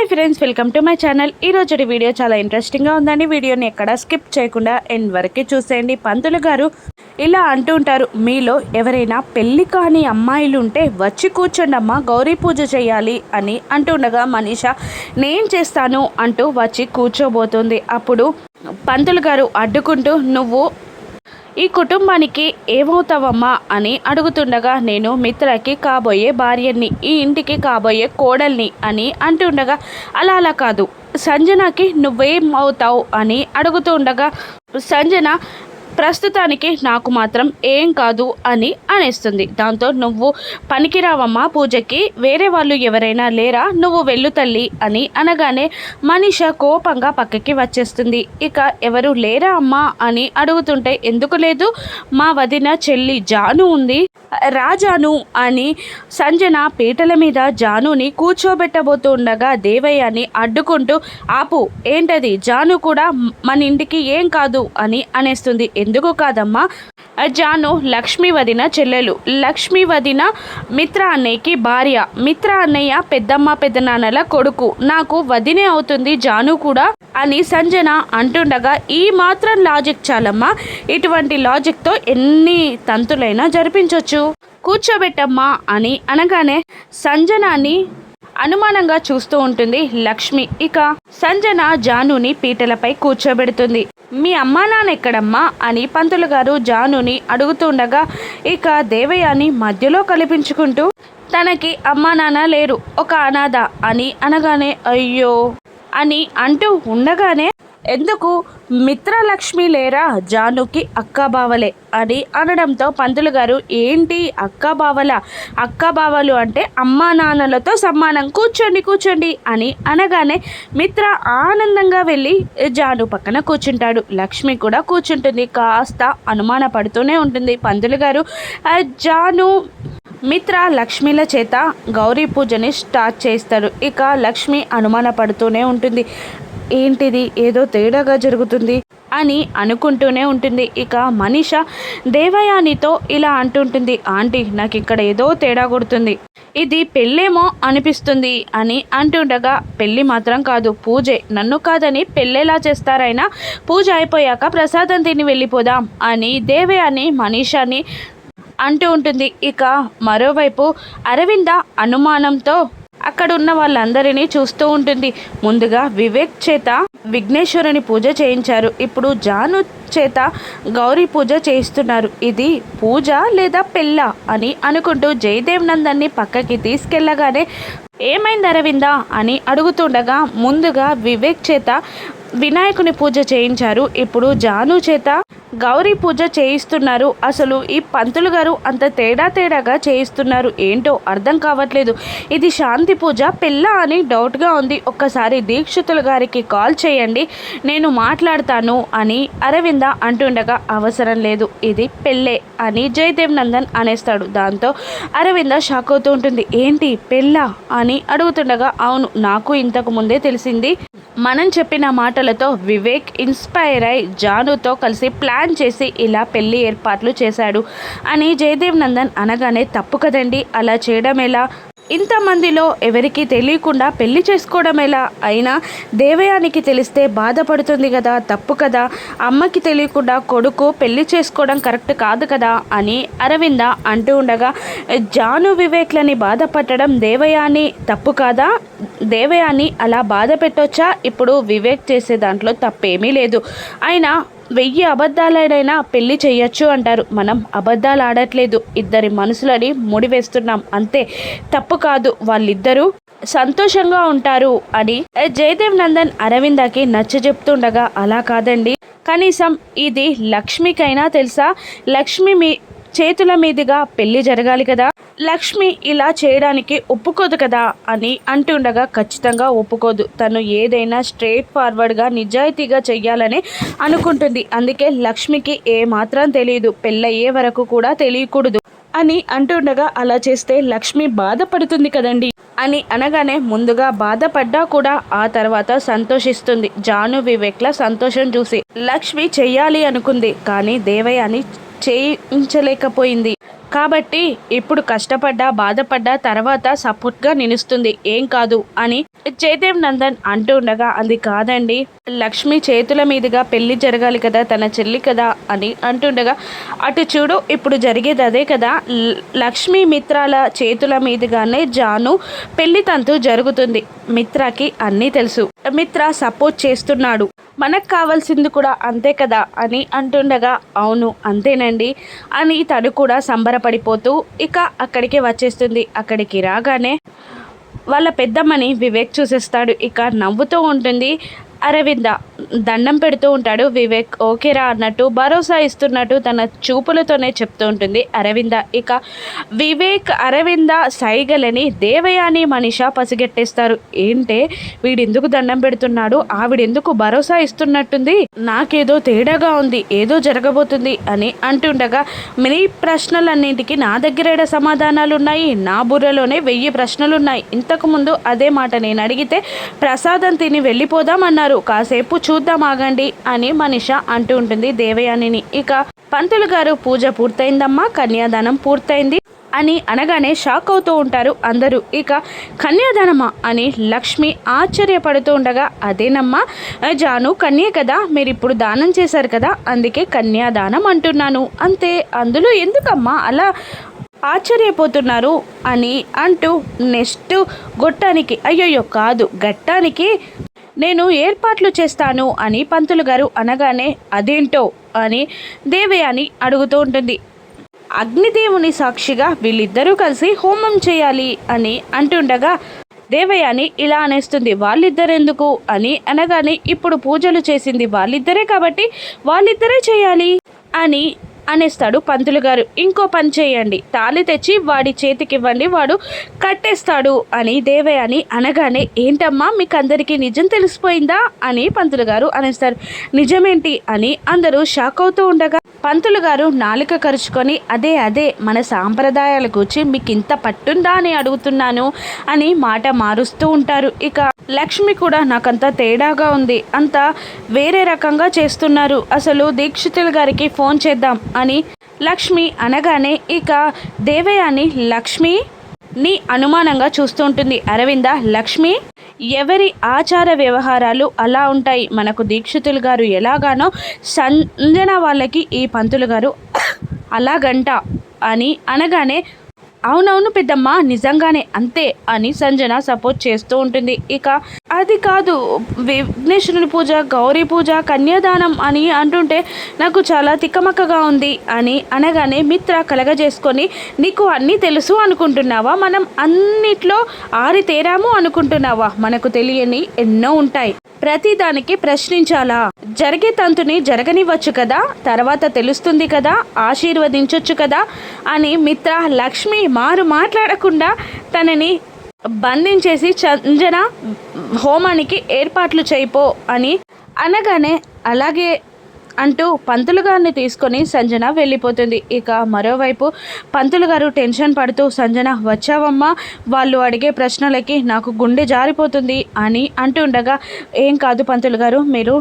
Hi friends welcome to my channel. ఈ రోజు video చాలా ఇంట్రెస్టింగ్గా ఉందండి. వీడియోని ఎక్కడ స్కిప్ చేయకుండా ఎండ్ వరకు చూసేయండి. పంతులు గారు ఇలా అంటూ ఉంటారు మీలో ఎవరైనా పెళ్ళి కాని అమ్మాయిలు ఉంటే వచ్చి కూర్చోండమ్మా గౌరీ పూజ చేయాలి అని అంటుండగా మనీష నేను చేస్తాను? అంటూ వచ్చి కూర్చోబోతుంది. అప్పుడు పంతులు గారు అడ్డుకుంటూ నువ్వు ఈ కుటుంబానికి ఏమవుతావమ్మా అని అడుగుతుండగా నేను మిత్రకి కాబోయే భార్యని ఈ ఇంటికి కాబోయే కోడల్ని అని అంటుండగా అలా అలా కాదు. సంజనకి నువ్వేం అవుతావు అని అడుగుతుండగా సంజన ప్రస్తుతానికి నాకు మాత్రం ఏం కాదు అని అనేస్తుంది. దాంతో నువ్వు పనికిరావమ్మా పూజకి వేరే వాళ్ళు ఎవరైనా లేరా నువ్వు వెళ్ళు తల్లి అని అనగానే మనిష కోపంగా పక్కకి వచ్చేస్తుంది. ఇక ఎవరు లేరా అమ్మా అని అడుగుతుంటే ఎందుకు లేదు? మా వదిన చెల్లి జాను ఉంది. రాజాను అని సంజన పీటల మీద జానుని కూర్చోబెట్టబోతుండగా దేవయ్యని అడ్డుకుంటూ ఆపు ఏంటది? జాను కూడా మన ఇంటికి ఏం కాదు అని అనేస్తుంది. ఎందుకు కాదమ్మా? జాను లక్ష్మీ వదిన చెల్లెలు. లక్ష్మీ వదిన మిత్ర అన్నయ్యకి భార్య. మిత్ర అన్నయ్య పెద్దమ్మ పెద్దనాన్నల కొడుకు. నాకు వదినే అవుతుంది జాను కూడా అని సంజన అంటుండగా ఈ మాత్రం లాజిక్ చాలమ్మా. ఇటువంటి లాజిక్తో ఎన్ని తంతులైనా జరిపించవచ్చు కూర్చోబెట్టమ్మా అని అనగానే సంజనాని అనుమానంగా చూస్తూ ఉంటుంది లక్ష్మి. ఇక సంజన జానుని పీటలపై కూర్చోబెడుతుంది. మీ అమ్మా నాన్న ఎక్కడమ్మా అని పంతులు గారు జానుని అడుగుతుండగా ఇక దేవయాని మధ్యలో కల్పించుకుంటూ తనకి అమ్మా నాన్న లేరు ఒక అనాథ అని అనగానే అయ్యో అని అంటూ ఉండగానే ఎందుకు? మిత్రలక్ష్మి లేరా? జానుకి అక్క బావలే అని అనడంతో పంతులు గారు ఏంటి అక్క బావల? అక్క బావలు అంటే అమ్మా నాన్నలతో సమానం. కూర్చోండి కూర్చోండి అని అనగానే మిత్ర ఆనందంగా వెళ్ళి జాను పక్కన కూర్చుంటాడు. లక్ష్మి కూడా కూర్చుంటుంది. కాస్త అనుమాన పడుతూనే ఉంటుంది. పంతులు గారు జాను మిత్ర లక్ష్మిల చేత గౌరీ పూజని స్టార్ట్ చేస్తారు. ఇక లక్ష్మి అనుమాన పడుతూనే ఉంటుంది. ఏంటిది? ఏదో తేడాగా జరుగుతుంది అని అనుకుంటూనే ఉంటుంది. ఇక మనీష దేవయానితో ఇలా అంటుంటుంది. ఆంటీ నాకు ఇక్కడ ఏదో తేడా కొడుతుంది. ఇది పెళ్ళేమో అనిపిస్తుంది అని అంటుండగా పెళ్ళి మాత్రం కాదు పూజే. నన్ను కాదని పెళ్ళేలా చేస్తారైనా పూజ అయిపోయాక ప్రసాదం తిని వెళ్ళిపోదాం అని దేవయాని మనీషాని అంటూ ఉంటుంది. ఇక మరోవైపు అరవింద అనుమానంతో అక్కడ ఉన్న వాళ్ళందరినీ చూస్తూ ఉంటుంది. ముందుగా వివేక్ చేత విఘ్నేశ్వరుని పూజ చేయించారు. ఇప్పుడు జాను చేత గౌరీ పూజ చేయిస్తున్నారు. ఇది పూజ లేదా పెళ్ళ అని అనుకుంటూ జయదేవ్ నందన్ని పక్కకి తీసుకెళ్ళగానే ఏమైంది అరవిందా? అని అడుగుతుండగా ముందుగా వివేక్ చేత వినాయకుని పూజ చేయించారు. ఇప్పుడు జాను చేత గౌరీ పూజ చేయిస్తున్నారు. అసలు ఈ పంతులు గారు అంత తేడా తేడాగా చేయిస్తున్నారు ఏంటో అర్థం కావట్లేదు. ఇది శాంతి పూజ పిల్ల అని డౌట్గా ఉంది. ఒక్కసారి దీక్షితులు గారికి కాల్ చేయండి. నేను మాట్లాడతాను అని అరవింద అంటుండగా అవసరం లేదు. ఇది పెళ్ళే. అని జయదేవ్ నందన్ అనేస్తాడు. దాంతో అరవింద షాక్ అవుతూ ఉంటుంది. ఏంటి పెళ్ళా? అని అడుగుతుండగా అవును నాకు ఇంతకు ముందే తెలిసింది. మనం చెప్పిన మాటలతో వివేక్ ఇన్స్పైర్ అయి జానుతో కలిసి ప్లాన్ చేసి ఇలా పెళ్ళి ఏర్పాట్లు చేశాడు అని జయదేవ్ నందన్ అనగానే తప్పు కదండి అలా చేయడం ఎలా? ఇంతమందిలో ఎవరికి తెలియకుండా పెళ్ళి చేసుకోవడం ఎలా అయినా దేవయానికి తెలిస్తే బాధపడుతుంది కదా తప్పు కదా. అమ్మకి తెలియకుండా కొడుకు పెళ్ళి చేసుకోవడం కరెక్ట్ కాదు కదా అని అరవింద అంటూ ఉండగా జాను వివేక్లని బాధపట్టడం దేవయాని తప్పు కాదా? దేవయాని అలా బాధ పెట్టొచ్చా? ఇప్పుడు వివేక్ చేసే దాంట్లో తప్పేమీ లేదు. అయినా వెయ్యి అబద్ధాలైనా పెళ్ళి చేయొచ్చు అంటారు. మనం అబద్ధాలు ఆడట్లేదు. ఇద్దరి మనసులని ముడివేస్తున్నాం. అంతే తప్పు కాదు. వాళ్ళిద్దరూ సంతోషంగా ఉంటారు అని జయదేవ్ నందన్ అరవిందకి నచ్చ చెప్తుండగా అలా కాదండి. కనీసం ఇది లక్ష్మికైనా తెలుసా? లక్ష్మి మీ చేతుల మీదుగా పెళ్ళి జరగాలి కదా? లక్ష్మి ఇలా చేయడానికి ఒప్పుకోదు కదా అని అంటుండగా ఖచ్చితంగా ఒప్పుకోదు. తను ఏదైనా స్ట్రేట్ ఫార్వర్డ్గా నిజాయితీగా చెయ్యాలని అనుకుంటుంది. అందుకే లక్ష్మికి ఏ మాత్రం తెలియదు పెళ్ళయ్యే వరకు కూడా తెలియకూడదు అని అంటుండగా అలా చేస్తే లక్ష్మి బాధపడుతుంది కదండి? అని అనగానే ముందుగా బాధపడ్డా కూడా ఆ తర్వాత సంతోషిస్తుంది. జాను వివేక్ల సంతోషం చూసి లక్ష్మి చెయ్యాలి అనుకుంది. కానీ దేవయ్య అని చేయించలేకపోయింది. కాబట్టి ఇప్పుడు కష్టపడ్డా బాధపడ్డా తర్వాత సపోర్ట్గా నిలుస్తుంది. ఏం కాదు అని జయదేవ్ నందన్ అంటూ ఉండగా అది కాదండి. లక్ష్మి చేతుల మీదుగా పెళ్ళి జరగాలి కదా తన చెల్లి కదా అని అంటుండగా అటు చూడు ఇప్పుడు జరిగేది అదే కదా. లక్ష్మి మిత్రాల చేతుల మీదుగానే జాను పెళ్ళి తంతు జరుగుతుంది. మిత్రకి అన్నీ తెలుసు. మిత్ర సపోర్ట్ చేస్తున్నాడు. మనకు కావాల్సింది కూడా అంతే కదా అని అంటుండగా అవును అంతేనండి అని తను కూడా సంబరపడిపోతూ ఇక అక్కడికి వచ్చేస్తుంది. అక్కడికి రాగానే వాళ్ళ పెద్దమ్మని వివేక్ చూసేస్తాడు. ఇక నవ్వుతూ ఉంటుంది అరవింద దండం పెడుతూ ఉంటాడు. వివేక్ ఓకేరా అన్నట్టు భరోసా ఇస్తున్నట్టు తన చూపులతోనే చెప్తూ ఉంటుంది అరవింద. ఇక వివేక్ అరవింద సైగలని దేవయాని మనిష పసిగట్టేస్తారు. ఏంటే వీడెందుకు దండం పెడుతున్నాడు? ఆవిడెందుకు భరోసా ఇస్తున్నట్టుంది? నాకేదో తేడాగా ఉంది ఏదో జరగబోతుంది అని అంటుండగా మీ ప్రశ్నలన్నింటికి నా దగ్గర సమాధానాలు ఉన్నాయి నా బుర్రలోనే వెయ్యి ప్రశ్నలున్నాయి. ఇంతకుముందు అదే మాట నేను అడిగితే ప్రసాదం తిని వెళ్ళిపోదామన్నారు. కాసేపు చూద్దాం ఆగండి అని మనిష అంటూ ఉంటుంది దేవయానిని. ఇక పంతులు గారు పూజ పూర్తయిందమ్మా కన్యాదానం పూర్తయింది అని అనగానే షాక్ అవుతూ ఉంటారు అందరూ. ఇక కన్యాదానమా అని లక్ష్మి ఆశ్చర్యపడుతూ ఉండగా అదేనమ్మా జాను కన్యే కదా మీరు ఇప్పుడు దానం చేశారు కదా అందుకే కన్యాదానం అంటున్నాను. అంతే అందులో ఎందుకమ్మా అలా ఆశ్చర్యపోతున్నారు? అని అంటూ నెక్స్ట్ గొట్టానికి అయ్యయ్యో కాదు గట్టానికి నేను ఏర్పాట్లు చేస్తాను అని పంతులు గారు అనగానే అదేంటో? అని దేవయాని అడుగుతూ ఉంటుంది. అగ్నిదేవుని సాక్షిగా వీళ్ళిద్దరూ కలిసి హోమం చేయాలి అని అంటుండగా దేవయాని ఇలా అనేస్తుంది వాళ్ళిద్దరెందుకు? అని అనగానే ఇప్పుడు పూజలు చేసింది వాళ్ళిద్దరే కాబట్టి వాళ్ళిద్దరే చేయాలి అని అనేస్తాడు పంతులు గారు. ఇంకో పని చేయండి. తాళి తెచ్చి వాడి చేతికి ఇవ్వండి వాడు కట్టేస్తాడు అని దేవయాని అనగానే ఏంటమ్మా మీకు అందరికీ నిజం తెలిసిపోయిందా? అని పంతులు గారు అనేస్తారు. నిజమేంటి? అని అందరూ షాక్ అవుతూ ఉండగా పంతులు గారు నాలుక కరుచుకొని అదే అదే మన సాంప్రదాయాల గురించి మీకు ఇంత పట్టుందా అని అడుగుతున్నాను అని మాట మారుస్తూ ఉంటారు. ఇక లక్ష్మి కూడా నాకంత తేడాగా ఉంది. అంత వేరే రకంగా చేస్తున్నారు. అసలు దీక్షితులు గారికి ఫోన్ చేద్దాం అని లక్ష్మి అనగానే ఇక దేవయాని లక్ష్మి ని అనుమానంగా చూస్తూ ఉంటుంది. అరవింద లక్ష్మి ఎవరి ఆచార వ్యవహారాలు అలా ఉంటాయి? మనకు దీక్షితులు గారు ఎలాగానో సంజన వాళ్ళకి ఈ పంతులు గారు అలాగంట అని అనగానే అవునవును పెద్దమ్మ నిజంగానే అంతే అని సంజన సపోర్ట్ చేస్తూ ఉంటుంది. ఇక అది కాదు. విఘ్నేశ్వరుని పూజ గౌరీ పూజ కన్యాదానం అని అంటుంటే నాకు చాలా తిక్కమక్కగా ఉంది అని అనగానే మిత్ర కలగజేసుకొని నీకు అన్నీ తెలుసు అనుకుంటున్నావా? మనం అన్నిట్లో ఆరితేరాము అనుకుంటున్నావా? మనకు తెలియని ఎన్నో ఉంటాయి. ప్రతిదానికి ప్రశ్నించాలా? జరిగే తంతుని జరగనివ్వచ్చు కదా? తర్వాత తెలుస్తుంది కదా? ఆశీర్వదించవచ్చు కదా? అని మిత్ర లక్ష్మి మారు మాట్లాడకుండా తనని బంధించేసి చంజన హోమానికి ఏర్పాట్లు చేయిపో అని అనగానే అలాగే అంటూ పంతులు గారిని తీసుకొని సంజన వెళ్ళిపోతుంది. ఇక మరోవైపు పంతులు గారు టెన్షన్ పడుతూ సంజన వచ్చావమ్మా వాళ్ళు అడిగే ప్రశ్నలకి నాకు గుండె జారిపోతుంది అని అంటుండగా ఏం కాదు పంతులు గారు మీరు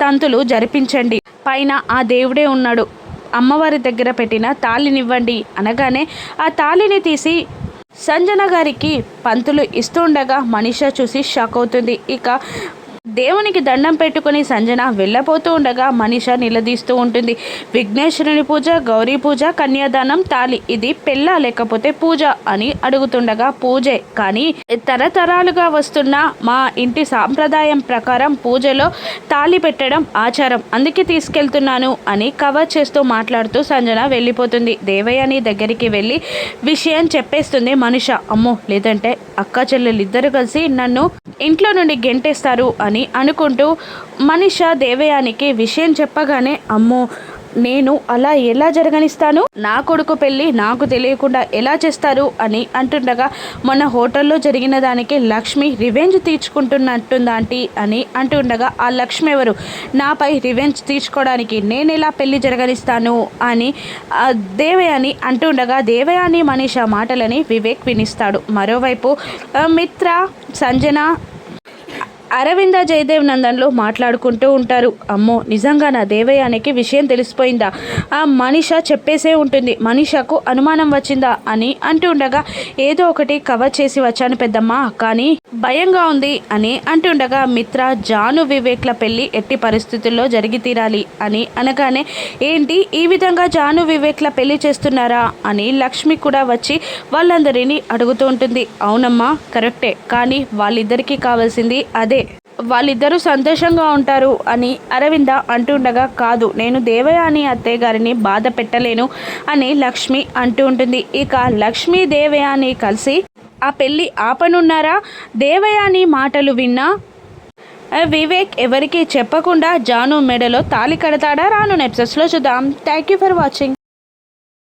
తంతులు జరిపించండి. పైన ఆ దేవుడే ఉన్నాడు. అమ్మవారి దగ్గర పెట్టిన తాళినివ్వండి అనగానే ఆ తాళిని తీసి సంజన గారికి పంతులు ఇస్తుండగా మనిష చూసి షాక్ అవుతుంది. ఇక దేవునికి దండం పెట్టుకుని సంజన వెళ్ళబోతూ ఉండగా మనిష నిలదీస్తూ ఉంటుంది. విఘ్నేశ్వరుని పూజ గౌరీ పూజ కన్యాదానం తాలి ఇది పెళ్ళ లేకపోతే పూజ అని అడుగుతుండగా పూజే. కానీ తరతరాలుగా వస్తున్న మా ఇంటి సాంప్రదాయం ప్రకారం పూజలో తాళి పెట్టడం ఆచారం. అందుకే తీసుకెళ్తున్నాను అని కవర్ చేస్తూ మాట్లాడుతూ సంజన వెళ్ళిపోతుంది. దేవయ్యని దగ్గరికి వెళ్ళి విషయం చెప్పేస్తుంది మనిష. అమ్మో లేదంటే అక్క చెల్లెలు ఇద్దరు కలిసి నన్ను ఇంట్లో నుండి గెంటేస్తారు అని అనుకుంటూ మనిష దేవయానికి విషయం చెప్పగానే అమ్మో నేను అలా ఎలా జరగనిస్తాను? నా కొడుకు పెళ్ళి నాకు తెలియకుండా ఎలా చేస్తారు? అని అంటుండగా మొన్న హోటల్లో జరిగిన దానికి లక్ష్మి రివెంజ్ తీర్చుకుంటున్నట్టుంది ఆంటీ? అని అంటుండగా ఆ లక్ష్మి ఎవరు? నాపై రివెంజ్ తీర్చుకోవడానికి నేను ఎలా పెళ్ళి జరగనిస్తాను? అని దేవయాని అంటుండగా దేవయాని మనీష మాటలని వివేక్ వినిస్తాడు. మరోవైపు మిత్ర సంజన అరవింద జయదేవ్ నందన్లో మాట్లాడుకుంటూ ఉంటారు. అమ్మో నిజంగా నా దేవయానికి విషయం తెలిసిపోయిందా? ఆ మనిష చెప్పేసే ఉంటుంది. మనిషకు అనుమానం వచ్చిందా అని అంటూ ఉండగా ఏదో ఒకటి కవర్ చేసి వచ్చాను పెద్దమ్మ కానీ భయంగా ఉంది అని అంటుండగా మిత్ర జాను వివేక్ల పెళ్ళి ఎట్టి పరిస్థితుల్లో జరిగి తీరాలి అని అనగానే ఏంటి ఈ విధంగా జాను వివేక్ల పెళ్ళి చేస్తున్నారా అని లక్ష్మి కూడా వచ్చి వాళ్ళందరినీ అడుగుతూ ఉంటుంది. అవునమ్మా కరెక్టే. కానీ వాళ్ళిద్దరికీ కావాల్సింది అదే. వాళ్ళిద్దరూ సంతోషంగా ఉంటారు అని అరవింద అంటుండగా కాదు నేను దేవయాని అత్తయ్య గారిని బాధ పెట్టలేను అని లక్ష్మి అంటూ ఉంటుంది. ఇక లక్ష్మి దేవయాని కలిసి ఆ పెళ్ళి ఆపనున్నారా? దేవయాని మాటలు విన్నా వివేక్ ఎవరికి చెప్పకుండా జాను మెడలో తాళి కడతాడా? రాను నెప్సెస్లో చూద్దాం. Thank you for watching.